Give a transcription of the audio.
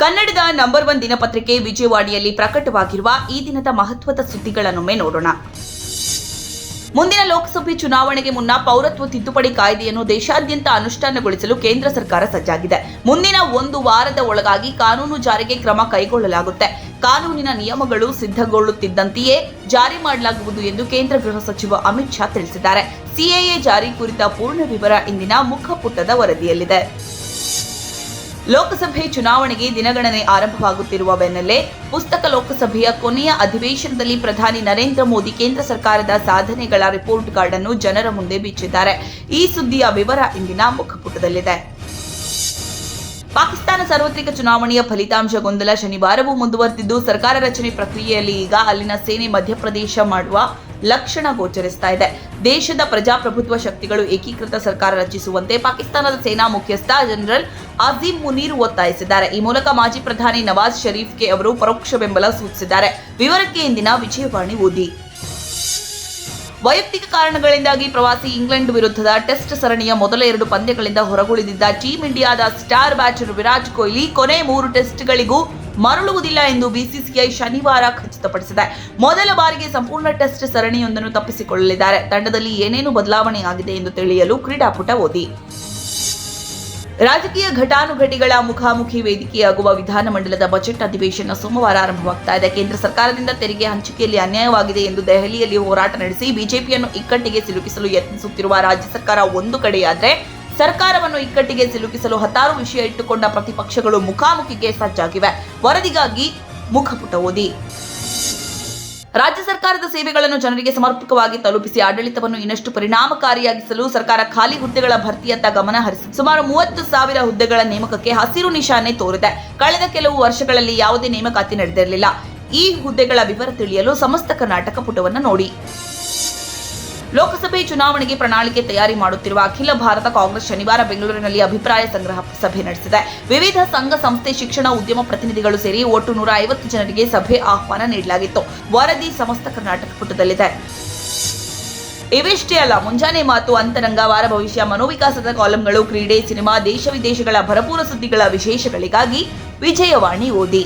ಕನ್ನಡದ number one ದಿನಪತ್ರಿಕೆ ವಿಜಯವಾಣಿಯಲ್ಲಿ ಪ್ರಕಟವಾಗಿರುವ ಈ ದಿನದ ಮಹತ್ವದ ಸುದ್ದಿಗಳನ್ನೊಮ್ಮೆ ನೋಡೋಣ. ಮುಂದಿನ ಲೋಕಸಭೆ ಚುನಾವಣೆಗೆ ಮುನ್ನ ಪೌರತ್ವ ತಿದ್ದುಪಡಿ ಕಾಯ್ದೆಯನ್ನು ದೇಶಾದ್ಯಂತ ಅನುಷ್ಠಾನಗೊಳಿಸಲು ಕೇಂದ್ರ ಸರ್ಕಾರ ಸಜ್ಜಾಗಿದೆ. ಮುಂದಿನ ಒಂದು ವಾರದ ಒಳಗಾಗಿ ಕಾನೂನು ಜಾರಿಗೆ ಕ್ರಮ ಕೈಗೊಳ್ಳಲಾಗುತ್ತೆ. ಕಾನೂನಿನ ನಿಯಮಗಳು ಸಿದ್ಧಗೊಳ್ಳುತ್ತಿದ್ದಂತೆಯೇ ಜಾರಿ ಮಾಡಲಾಗುವುದು ಎಂದು ಕೇಂದ್ರ ಗೃಹ ಸಚಿವ ಅಮಿತ್ ಶಾ ತಿಳಿಸಿದ್ದಾರೆ. ಸಿಎಎ ಜಾರಿ ಕುರಿತ ಪೂರ್ಣ ವಿವರ ಇಂದಿನ ಮುಖಪುಟದ ವರದಿಯಲ್ಲಿದೆ. ಲೋಕಸಭೆ ಚುನಾವಣೆಗೆ ದಿನಗಣನೆ ಆರಂಭವಾಗುತ್ತಿರುವ ಬೆನ್ನಲ್ಲೇ ಪುಸ್ತಕ ಲೋಕಸಭೆಯ ಕೊನೆಯ ಅಧಿವೇಶನದಲ್ಲಿ ಪ್ರಧಾನಿ ನರೇಂದ್ರ ಮೋದಿ ಕೇಂದ್ರ ಸರ್ಕಾರದ ಸಾಧನೆಗಳ ರಿಪೋರ್ಟ್ ಕಾರ್ಡ್ ಅನ್ನು ಜನರ ಮುಂದೆ ಬಿಚ್ಚಿದ್ದಾರೆ ಈ ಸುದ್ದಿಯ ವಿವರ ಇಂದಿನ ಮುಖಪುಟದಲ್ಲಿದೆ. ಪಾಕಿಸ್ತಾನ ಸಾರ್ವತ್ರಿಕ ಚುನಾವಣೆಯ ಫಲಿತಾಂಶ ಗೊಂದಲ ಶನಿವಾರವೂ ಮುಂದುವರೆದಿದ್ದು, ಸರ್ಕಾರ ರಚನೆ ಪ್ರಕ್ರಿಯೆಯಲ್ಲಿ ಈಗ ಅಲ್ಲಿನ ಸೇನೆ ಮಧ್ಯಪ್ರದೇಶ ಮಾಡುವ ಲಕ್ಷಣ ಗೋಚರಿಸ್ತಾ ಇದೆ. ದೇಶದ ಪ್ರಜಾಪ್ರಭುತ್ವ ಶಕ್ತಿಗಳು ಏಕೀಕೃತ ಸರ್ಕಾರ ರಚಿಸುವಂತೆ ಪಾಕಿಸ್ತಾನದ ಸೇನಾ ಮುಖ್ಯಸ್ಥ ಜನರಲ್ ಅಜೀಂ ಮುನೀರ್ ಒತ್ತಾಯಿಸಿದ್ದಾರೆ. ಈ ಮೂಲಕ ಮಾಜಿ ಪ್ರಧಾನಿ ನವಾಜ್ ಶರೀಫ್ಗೆ ಅವರು ಪರೋಕ್ಷ ಬೆಂಬಲ ಸೂಚಿಸಿದ್ದಾರೆ. ವಿವರಕ್ಕೆ ಇಂದಿನ ವಿಜಯವಾಣಿ ಓದಿ. ವೈಯಕ್ತಿಕ ಕಾರಣಗಳಿಂದಾಗಿ ಪ್ರವಾಸಿ ಇಂಗ್ಲೆಂಡ್ ವಿರುದ್ಧದ ಟೆಸ್ಟ್ ಸರಣಿಯ ಮೊದಲ ಎರಡು ಪಂದ್ಯಗಳಿಂದ ಹೊರಗುಳಿದಿದ್ದ ಟೀಂ ಇಂಡಿಯಾದ ಸ್ಟಾರ್ ಬ್ಯಾಟರ್ ವಿರಾಟ್ ಕೊಹ್ಲಿ ಕೊನೆ ಮೂರು ಟೆಸ್ಟ್ಗಳಿಗೂ ಮರಳುವುದಿಲ್ಲ ಎಂದು ಬಿಸಿಸಿಐ ಶನಿವಾರ ಖಚಿತಪಡಿಸಿದೆ. ಮೊದಲ ಬಾರಿಗೆ ಸಂಪೂರ್ಣ ಟೆಸ್ಟ್ ಸರಣಿಯೊಂದನ್ನು ತಪ್ಪಿಸಿಕೊಳ್ಳಲಿದ್ದಾರೆ. ತಂಡದಲ್ಲಿ ಏನೇನು ಬದಲಾವಣೆಯಾಗಿದೆ ಎಂದು ತಿಳಿಯಲು ಕ್ರೀಡಾಪುಟ ಓದಿ. ರಾಜಕೀಯ ಘಟಾನುಘಟಿಗಳ ಮುಖಾಮುಖಿ ವೇದಿಕೆಯಾಗುವ ವಿಧಾನಮಂಡಲದ ಬಜೆಟ್ ಅಧಿವೇಶನ ಸೋಮವಾರ ಆರಂಭವಾಗ್ತಾ ಇದೆ. ಕೇಂದ್ರ ಸರ್ಕಾರದಿಂದ ತೆರಿಗೆ ಹಂಚಿಕೆಯಲ್ಲಿ ಅನ್ಯಾಯವಾಗಿದೆ ಎಂದು ದೆಹಲಿಯಲ್ಲಿ ಹೋರಾಟ ನಡೆಸಿ ಬಿಜೆಪಿಯನ್ನು ಇಕ್ಕಟ್ಟಿಗೆ ಸಿಲುಕಿಸಲು ಯತ್ನಿಸುತ್ತಿರುವ ರಾಜ್ಯ ಸರ್ಕಾರ ಒಂದು ಕಡೆಯಾದ್ರೆ ಸರ್ಕಾರವನ್ನು ಇಕ್ಕಟ್ಟಿಗೆ ಸಿಲುಕಿಸಲು ಹತ್ತಾರು ವಿಷಯ ಇಟ್ಟುಕೊಂಡ ಪ್ರತಿಪಕ್ಷಗಳು ಮುಖಾಮುಖಿಗೆ ಸಜ್ಜಾಗಿವೆ. ವರದಿಗಾಗಿ ಮುಖಪುಟ ಓದಿ. ರಾಜ್ಯ ಸರ್ಕಾರದ ಸೇವೆಗಳನ್ನು ಜನರಿಗೆ ಸಮರ್ಪಕವಾಗಿ ತಲುಪಿಸಿ ಆಡಳಿತವನ್ನು ಇನ್ನಷ್ಟು ಪರಿಣಾಮಕಾರಿಯಾಗಿಸಲು ಸರ್ಕಾರ ಖಾಲಿ ಹುದ್ದೆಗಳ ಭರ್ತಿಯತ್ತ ಗಮನ ಹರಿಸಿದೆ ಸುಮಾರು ಮೂವತ್ತು ಸಾವಿರ ಹುದ್ದೆಗಳ ನೇಮಕಕ್ಕೆ ಹಸಿರು ನಿಶಾನೆ ತೋರಿದೆ. ಕಳೆದ ಕೆಲವು ವರ್ಷಗಳಲ್ಲಿ ಯಾವುದೇ ನೇಮಕಾತಿ ನಡೆದಿರಲಿಲ್ಲ. ಈ ಹುದ್ದೆಗಳ ವಿವರ ತಿಳಿಯಲು ಸಮಸ್ತ ಕರ್ನಾಟಕ ಪುಟವನ್ನು ನೋಡಿ. ಲೋಕಸಭೆ ಚುನಾವಣೆಗೆ ಪ್ರಣಾಳಿಕೆ ತಯಾರಿ ಮಾಡುತ್ತಿರುವ ಅಖಿಲ ಭಾರತ ಕಾಂಗ್ರೆಸ್ ಶನಿವಾರ ಬೆಂಗಳೂರಿನಲ್ಲಿ ಅಭಿಪ್ರಾಯ ಸಂಗ್ರಹ ಸಭೆ ನಡೆಸಿದೆ. ವಿವಿಧ ಸಂಘ ಸಂಸ್ಥೆ, ಶಿಕ್ಷಣ, ಉದ್ಯಮ ಪ್ರತಿನಿಧಿಗಳು ಸೇರಿ ಒಟ್ಟು ನೂರ ಐವತ್ತು ಜನರಿಗೆ ಸಭೆ ಆಹ್ವಾನ ನೀಡಲಾಗಿತ್ತು. ವರದಿ ಸಮಸ್ತ ಕರ್ನಾಟಕ ಪುಟದಲ್ಲಿದೆ. ಇವಿಷ್ಟೇ ಅಲ್ಲ, ಮುಂಜಾನೆ ಮಾತು, ಅಂತರಂಗ, ವಾರ ಭವಿಷ್ಯ, ಮನೋವಿಕಾಸದ ಕಾಲಂಗಳು, ಕ್ರೀಡೆ, ಸಿನಿಮಾ, ದೇಶ ವಿದೇಶಗಳ ಭರಪೂರ ಸುದ್ದಿಗಳ ವಿಶೇಷಗಳಿಗಾಗಿ ವಿಜಯವಾಣಿ ಓದಿ.